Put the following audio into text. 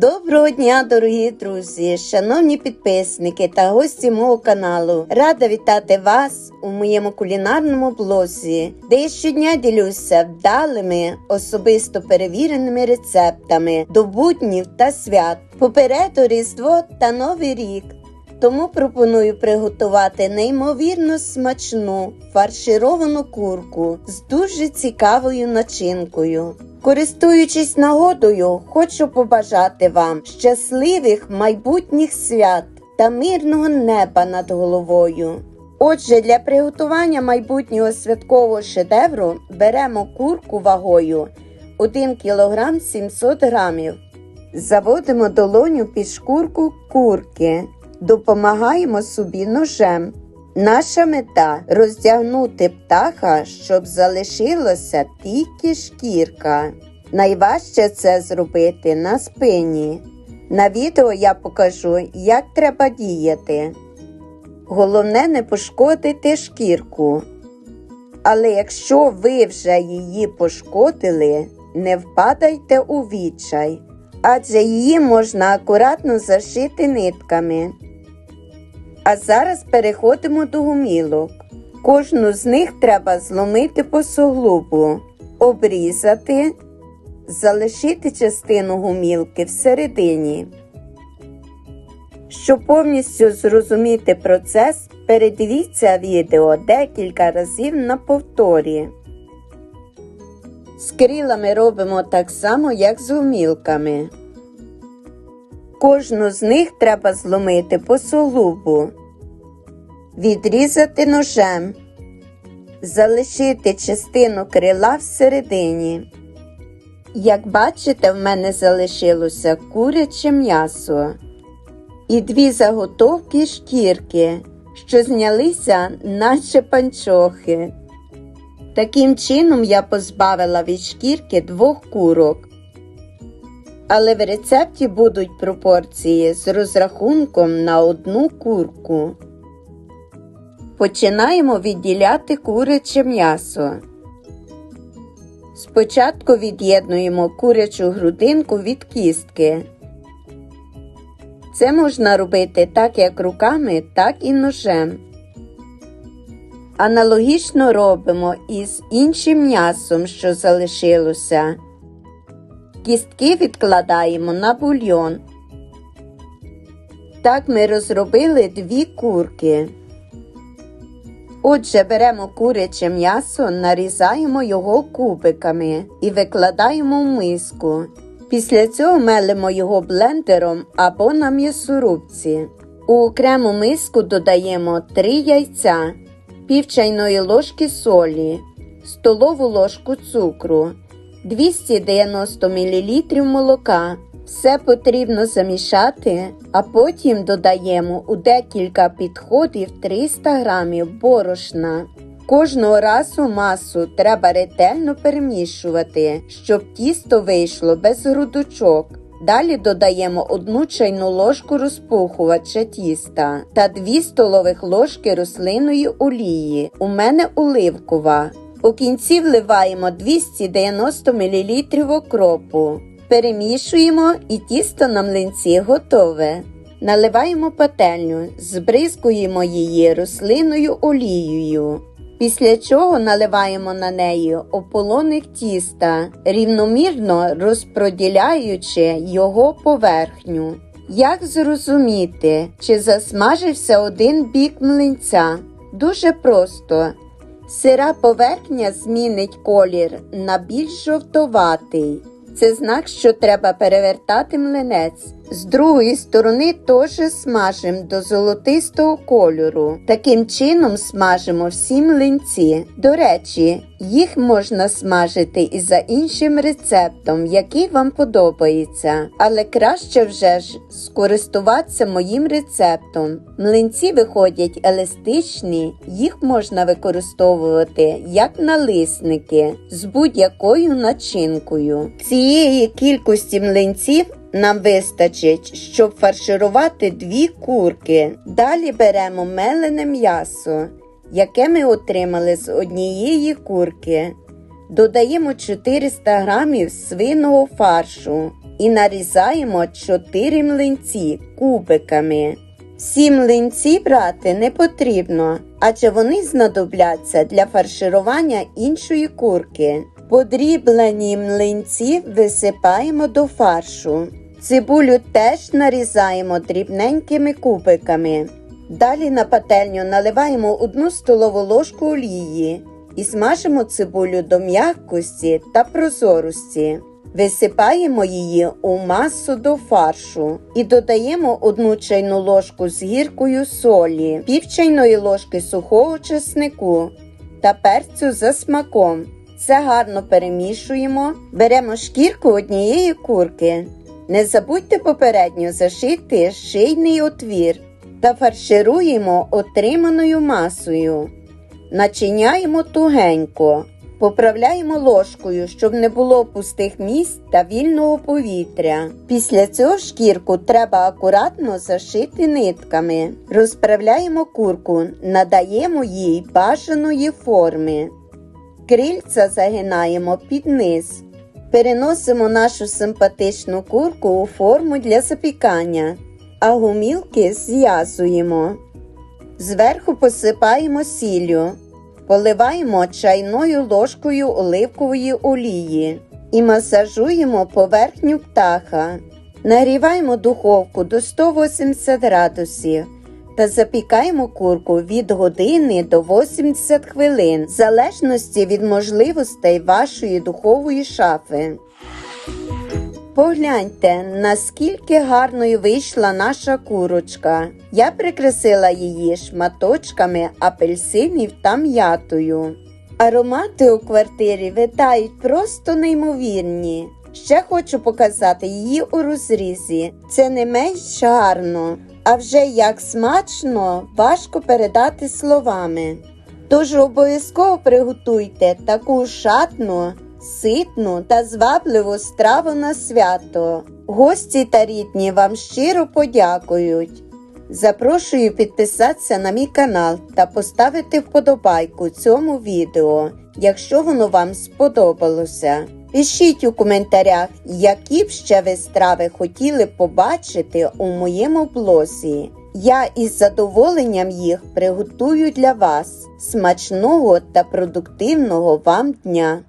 Доброго дня, дорогі друзі, шановні підписники та гості мого каналу. Рада вітати вас у моєму кулінарному блозі, де я щодня ділюся вдалими, особисто перевіреними рецептами до буднів та свят. Попереду Різдво та Новий рік. Тому пропоную приготувати неймовірно смачну фаршировану курку з дуже цікавою начинкою. Користуючись нагодою, хочу побажати вам щасливих майбутніх свят та мирного неба над головою. Отже, для приготування майбутнього святкового шедевру беремо курку вагою 1 кг 700 г. Заводимо долоню під шкурку курки. Допомагаємо собі ножем. Наша мета роздягнути птаха, щоб залишилася тільки шкірка. Найважче це зробити на спині. На відео я покажу, як треба діяти. Головне не пошкодити шкірку. Але якщо ви вже її пошкодили, не впадайте у відчай, адже її можна акуратно зашити нитками. А зараз переходимо до гумілок. Кожну з них треба зломити по суглубу, обрізати, залишити частину гумілки всередині. Щоб повністю зрозуміти процес, передивіться відео декілька разів на повторі. З крилами робимо так само, як з гумілками. Кожну з них треба зломити по суглубу, відрізати ножем, залишити частину крила всередині. Як бачите, в мене залишилося куряче м'ясо і дві заготовки шкірки, що знялися, наче панчохи. Таким чином я позбавила від шкірки двох курок. Але в рецепті будуть пропорції з розрахунком на одну курку. Починаємо відділяти куряче м'ясо. Спочатку від'єднуємо курячу грудинку від кістки. Це можна робити так як руками, так і ножем. Аналогічно робимо і з іншим м'ясом, що залишилося. Кістки відкладаємо на бульйон. Так ми розробили дві курки. Отже, беремо куряче м'ясо, нарізаємо його кубиками і викладаємо в миску. Після цього мелимо його блендером або на м'ясорубці. У окрему миску додаємо 3 яйця, пів чайної ложки солі, столову ложку цукру, 290 мл молока. Все потрібно замішати, а потім додаємо у декілька підходів 300 г борошна. Кожного разу масу треба ретельно перемішувати, щоб тісто вийшло без грудочок. Далі додаємо 1 чайну ложку розпухувача тіста та 2 столових ложки рослинної олії. У мене оливкова. У кінці вливаємо 290 мл окропу. Перемішуємо і тісто на млинці готове. Наливаємо пательню, збризкуємо її рослинною олією. Після чого наливаємо на неї ополоник тіста, рівномірно розподіляючи його поверхню. Як зрозуміти, чи засмажився один бік млинця? Дуже просто. Сира поверхня змінить колір на більш жовтоватий. Це знак, що треба перевертати млинець. З другої сторони теж смажимо до золотистого кольору. Таким чином смажимо всі млинці. До речі, їх можна смажити і за іншим рецептом, який вам подобається. Але краще вже ж скористуватися моїм рецептом. Млинці виходять еластичні, їх можна використовувати як налисники з будь-якою начинкою. Цієї кількості млинців нам вистачить, щоб фарширувати дві курки. Далі беремо мелене м'ясо, яке ми отримали з однієї курки. Додаємо 400 грамів свиного фаршу і нарізаємо 4 млинці кубиками. Всі млинці брати не потрібно, адже вони знадобляться для фарширування іншої курки. Подріблені млинці висипаємо до фаршу. Цибулю теж нарізаємо дрібненькими кубиками. Далі на пательню наливаємо 1 столову ложку олії і смажимо цибулю до м'якості та прозорості. Висипаємо її у масу до фаршу і додаємо 1 чайну ложку з гіркою солі, пів чайної ложки сухого чеснику та перцю за смаком. Все гарно перемішуємо, беремо шкірку однієї курки. Не забудьте попередньо зашити шийний отвір та фаршируємо отриманою масою. Начиняємо тугенько, поправляємо ложкою, щоб не було пустих місць та вільного повітря. Після цього шкірку треба акуратно зашити нитками. Розправляємо курку, надаємо їй бажаної форми. Крильця загинаємо під низ. Переносимо нашу симпатичну курку у форму для запікання, а гумілки зв'язуємо. Зверху посипаємо сіллю, поливаємо чайною ложкою оливкової олії і масажуємо поверхню птаха. Нагріваємо духовку до 180 градусів та запікаємо курку від години до 80 хвилин, в залежності від можливостей вашої духової шафи. Погляньте, наскільки гарною вийшла наша курочка. Я прикрасила її шматочками апельсинів та м'ятою. Аромати у квартирі витають просто неймовірні. Ще хочу показати її у розрізі. Це не менш гарно, а вже як смачно важко передати словами. Тож обов'язково приготуйте таку шатну, ситну та звабливу страву на свято. Гості та рідні вам щиро подякують. Запрошую підписатися на мій канал та поставити вподобайку цьому відео, якщо воно вам сподобалося. Пишіть у коментарях, які б ще ви страви хотіли побачити у моєму блозі. Я із задоволенням їх приготую для вас. Смачного та продуктивного вам дня!